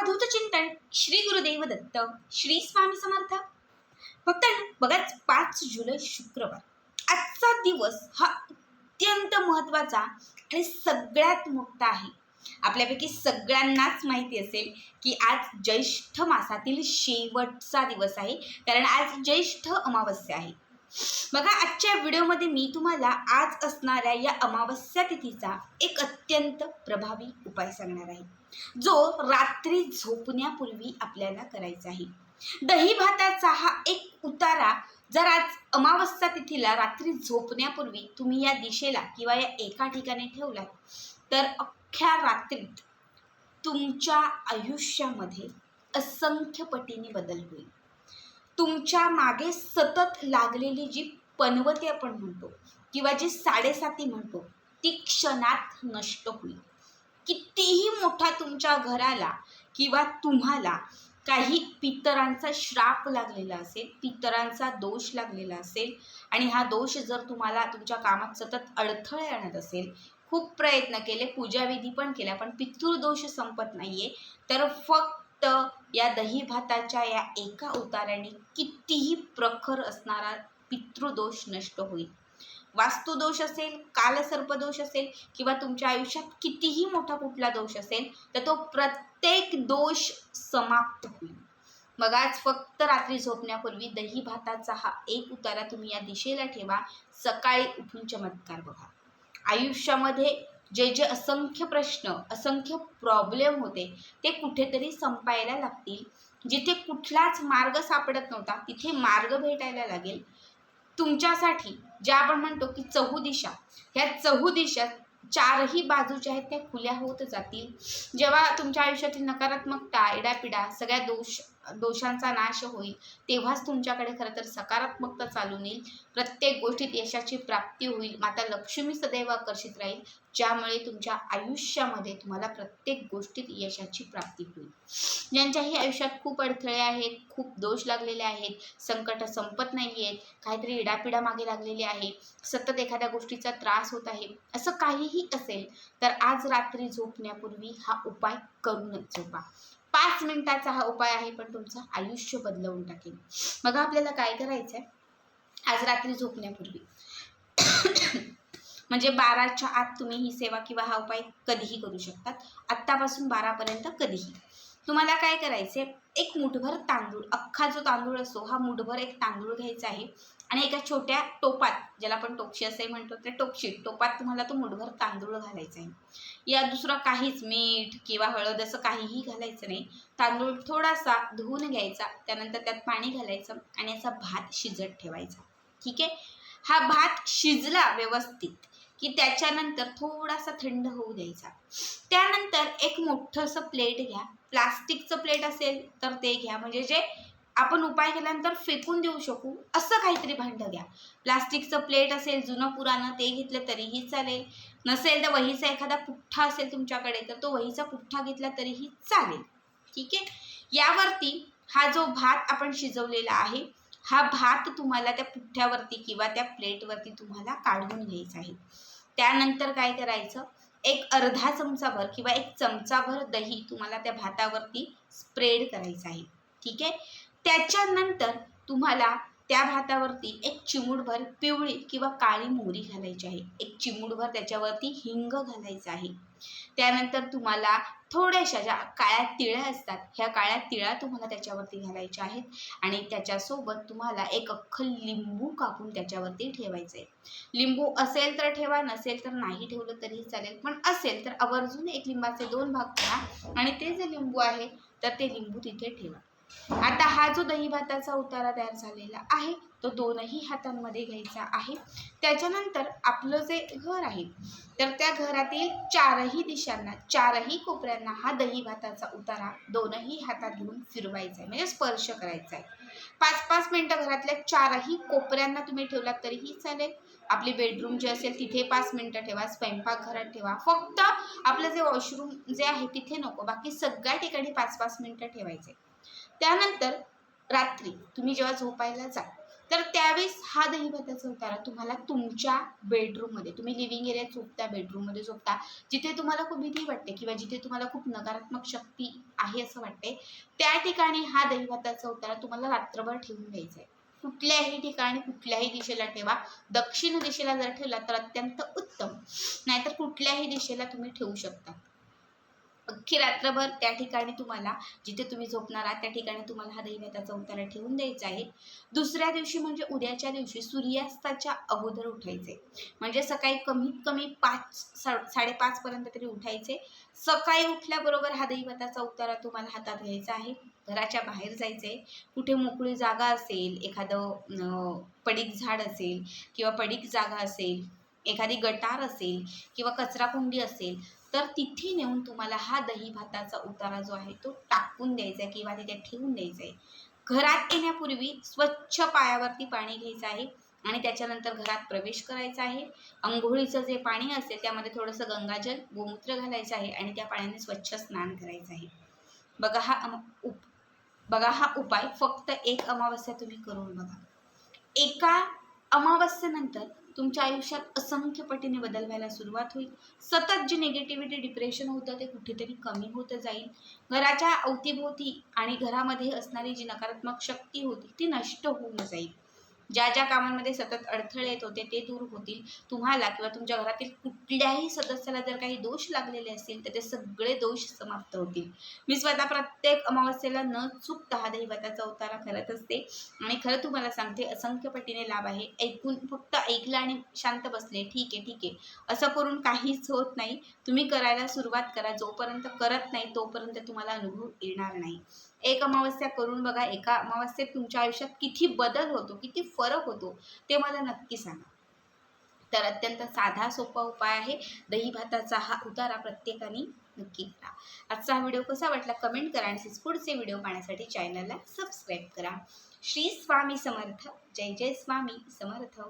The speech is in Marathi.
अवधूत चिंतन श्री गुरुदेव दत्त श्री स्वामी समर्थ. फक्त बघाच पाच जुलै शुक्रवार. आजचा दिवस हा अत्यंत महत्त्वाचा आणि सगळ्यात मोठा आहे. आपल्यापैकी सगळ्यांनाच माहिती असेल की आज ज्येष्ठ मासातील शेवटचा दिवस आहे. कारण आज ज्येष्ठ अमावस्या आहे. बघा आजच्या व्हिडिओमध्ये मी तुम्हाला आज असणाऱ्या या अमावस्या तिथीचा एक अत्यंत प्रभावी उपाय सांगणार आहे. जो रात्री झोपण्यापूर्वी आपल्याला करायचा आहे. दही भाताचा हा एक उतारा जर आज अमावस्या तिथीला रात्री झोपण्यापूर्वी तुम्ही या दिशेला किंवा या एका ठिकाणी ठेवलात तर अख्ख्या रात्रीत तुमच्या आयुष्यामध्ये असंख्य पटीने बदल होईल. तुमच्या मागे सतत लागलेली जी पनवती आपण म्हणतो किंवा जी साडेसाती म्हणतो ती क्षणात नष्ट होईल. कितीही मोठा तुमच्या घराला किंवा तुम्हाला काही पितरांचा श्राप लागलेला असेल पितरांचा दोष लागलेला असेल आणि हा दोष जर तुम्हाला तुमच्या कामात सतत अडथळे आणत असेल खूप प्रयत्न केले पूजाविधी पण केल्या पण पितृदोष संपत नाहीये तर फक्त या दही भाताच्या या एका उताराने कितीही प्रखर असणारा पितृदोष नष्ट होईल. वास्तुदोष असेल कालसर्पदोष असेल किंवा तुमच्या आयुष्यात कितीही मोठा कुठला दोष असेल तर तो प्रत्येक दोष समाप्त होईल. मग आज फक्त रात्री झोपण्यापूर्वी दही भाताचा हा एक उतारा तुम्ही या दिशेला ठेवा. सकाळी उठून चमत्कार बघा. आयुष्यामध्ये जे जे असंख्य प्रश्न असंख्य प्रॉब्लेम होते ते कुठेतरी संपायला लागतील. जिथे कुठलाच मार्ग सापडत नव्हता तिथे मार्ग भेटायला लागेल. तुमच्यासाठी ज्या आपण म्हणतो की चहुदिशा ह्या चहुदिशा चारही बाजू ज्या आहेत त्या खुल्या होत जातील. जेव्हा तुमच्या आयुष्यातील नकारात्मकता इडापिडा सगळ्या दोष दोषांचा नाश होईल तेव्हाच तुमच्याकडे खरं तर सकारात्मकता चालून येईल प्रत्येक गोष्टीत यशाची प्राप्ती होईल. माता लक्ष्मी सदैव आकर्षित राहील ज्यामुळे तुमच्या आयुष्यामध्ये तुम्हाला प्रत्येक गोष्टीत यशाची प्राप्ती होईल. ज्यांच्याही आयुष्यात खूप अडथळे आहेत खूप दोष लागलेले आहेत संकट संपत नाही आहेत काहीतरी इडापिडा मागे लागलेली आहे सतत एखाद्या गोष्टीचा त्रास होत आहे असं काहीही असेल तर आज रात्री झोपण्यापूर्वी हा उपाय करूनच झोपा. पाच मिनिटाचा हा उपाय आहे पण तुमचं आयुष्य बदलवून टाकेल मग आपल्याला काय करायचं आहे आज रात्री झोपण्यापूर्वी. म्हणजे बाराच्या आत तुम्ही ही सेवा किंवा हा उपाय कधीही करू शकतात. आत्तापासून बारापर्यंत कधीही. तुम्हाला काय करायचे एक मुठभर तांदूळ अख्खा जो तांदूळ असतो हा मुठभर एक तांदूळ घ्यायचा आहे. आणि एका छोट्या टोपात ज्याला आपण टोपशी असे म्हणतो त्या टोपशी टोपात तुम्हाला तो मुठभर तांदूळ घालायचा आहे या दुसरं काहीच मीठ किंवा हळद असं काहीही घालायचं नाही. तांदूळ थोडासा धुवून घ्यायचा त्यानंतर त्यात पाणी घालायचं आणि याचा भात शिजत ठेवायचा. ठीक आहे? हा भात शिजला व्यवस्थित की त्याच्यानंतर थोडासा थंड होऊ द्यायचा. त्यानंतर एक मोठंसं प्लेट घ्या. प्लास्टिकचं प्लेट असेल तर ते घ्या. म्हणजे जे आपण उपाय केल्यानंतर फेकून देऊ शकू असं काहीतरी भांडं घ्या. प्लास्टिकचं प्लेट असेल जुनं पुराणं ते घेतलं तरीही चालेल. नसेल तर वहीचा एखादा पुठ्ठा असेल तुमच्याकडे तर तो वहीचा पुठ्ठा घेतला तरीही चालेल. ठीक आहे? यावरती हा जो भात आपण शिजवलेला आहे हा भात तुम्हाला त्या पुठ्ठ्यावरती किंवा त्या प्लेटवरती तुम्हाला काढून घ्यायचा आहे. त्यानंतर काय करायचं? एक अर्धा चमचाभर किंवा एक चमचाभर दही तुम्हाला त्या भातावरती स्प्रेड करायचं आहे. ठीक आहे? त्याच्यानंतर तुम्हाला त्या भातावरती एक चिमूटभर पिवळी किंवा काळी मोहरी घालायची आहे. एक चिमूटभर त्याच्यावरती हिंग घालायचं आहे. त्यानंतर तुम्हाला थोड्याशा ज्या काळ्या तिळ्या असतात ह्या काळ्या तिळ्या तुम्हाला त्याच्यावरती घालायच्या आहेत. आणि त्याच्यासोबत तुम्हाला एक अख्खं लिंबू कापून त्याच्यावरती ठेवायचं आहे. लिंबू असेल तर ठेवा नसेल तर नाही ठेवलं तरीही चालेल. पण असेल तर आवर्जून एक लिंबाचे दोन भाग करा. आणि ते जे लिंबू आहे तर ते लिंबू तिथे ठेवा. आता हा जो दही भाताचा उतारा तयार झालेला आहे तो दोनही हातांमध्ये घ्यायचा आहे. त्याच्यानंतर आपलं जे घर आहे तर त्या घरातील चारही दिशांना चारही कोपऱ्यांना हा दही भाताचा उतारा दोनही हातात घेऊन फिरवायचा आहे म्हणजे स्पर्श करायचा आहे पाच पाच मिनटं घरातल्या चारही कोपऱ्यांना तुम्ही ठेवलात तरीही चालेल. आपली बेडरूम जे असेल तिथे पाच मिनटं ठेवा स्वयंपाकघरात ठेवा. फक्त आपलं जे वॉशरूम जे आहे तिथे नको बाकी सगळ्या ठिकाणी पाच पाच मिनटं ठेवायचे त्यानंतर रात्री तुम्ही जेव्हा झोपायला जा तर त्यावेळेस हा दहीभाताचा उतारा तुम्हाला तुमच्या बेडरूममध्ये तुम्ही लिव्हिंग एरियात झोपता बेडरूममध्ये झोपता जिथे तुम्हाला खूप भीती वाटते किंवा जिथे तुम्हाला खूप नकारात्मक शक्ती आहे असं वाटते त्या ठिकाणी हा दहीभाताचा उतारा तुम्हाला रात्रभर ठेवून द्यायचा आहे. कुठल्याही ठिकाणी कुठल्याही दिशेला ठेवा. दक्षिण दिशेला जर ठेवला तर अत्यंत उत्तम. नाहीतर कुठल्याही दिशेला तुम्ही ठेवू शकता. अख्खी रात्रभर त्या ठिकाणी तुम्हाला जिथे तुम्ही झोपणार आहात त्या ठिकाणी तुम्हाला हा दैवताचा उतारा ठेवून द्यायचा आहे. दुसऱ्या दिवशी म्हणजे उद्याच्या दिवशी सूर्यास्ताच्या अगोदर उठायचे. म्हणजे सकाळी कमीत कमी पाच सा साडेपाचपर्यंत तरी उठायचे. सकाळी उठल्याबरोबर हा दैवताचा उतारा तुम्हाला हातात घ्यायचा आहे. घराच्या बाहेर जायचं आहे कुठे मोकळी जागा असेल एखादं पडीक झाड असेल किंवा पडीक जागा असेल एखादी गटार असेल किंवा कचराकुंडी असेल तर तिथे नेऊन तुम्हाला हा दही भाताचा उतारा जो आहे तो टाकून द्यायचा आहे किंवा तिथे ठेवून द्यायचा आहे. घरात येण्यापूर्वी स्वच्छ पायावरती पाणी घ्यायचं आहे आणि त्याच्यानंतर घरात प्रवेश करायचा आहे. अंघोळीचं जे पाणी असेल त्यामध्ये थोडंसं गंगाजल गोमूत्र घालायचं आहे आणि त्या पाण्याने स्वच्छ स्नान करायचं आहे. बघा हा अम उप बघा हा उपाय फक्त एक अमावस्या तुम्ही करून बघा. एका अमावस्येनंतर तुमच्या आयुष्यात असंख्य पटीने बदल व्हायला सुरुवात होईल. सतत जे निगेटिव्हिटी डिप्रेशन होतं ते कुठेतरी कमी होत जाईल. घराच्या अवतीभोवती आणि घरामध्ये असणारी जी नकारात्मक शक्ती होती ती नष्ट होऊन जाईल. ज्या ज्या कामांमध्ये सतत अडथळे येत होते ते दूर होतील. तुम्हाला किंवा तुमच्या घरातील कुठल्याही सदस्याला जर काही दोष लागलेले असतील तर ते सगळे दोष समाप्त होतील. मी स्वतः प्रत्येक अमावस्येला न चुकता हा दैवताचा उतारा करत असते. आणि खरं तुम्हाला सांगते असंख्य पटीने लाभ आहे. ऐकून फक्त ऐकलं आणि शांत बसले ठीक आहे ठीक आहे. असं करून काहीच होत नाही. तुम्ही करायला सुरुवात करा. जोपर्यंत करत नाही तोपर्यंत तुम्हाला अनुभव येणार नाही. एक अमावस्या करून बघा एका अमावस्येत तुमच्या आयुष्यात किती बदल होतो किती फरक होतो ते मला नक्की सांगा. तर अत्यंत साधा सोपा उपाय आहे. दही भाताचा हा उतारा प्रत्येकाने नक्की करा. आजचा हा व्हिडिओ कसा वाटला कमेंट करा आणि पुढचे व्हिडिओ पाहण्यासाठी चॅनलला सबस्क्राईब करा. श्री स्वामी समर्थ. जय जय स्वामी समर्थ.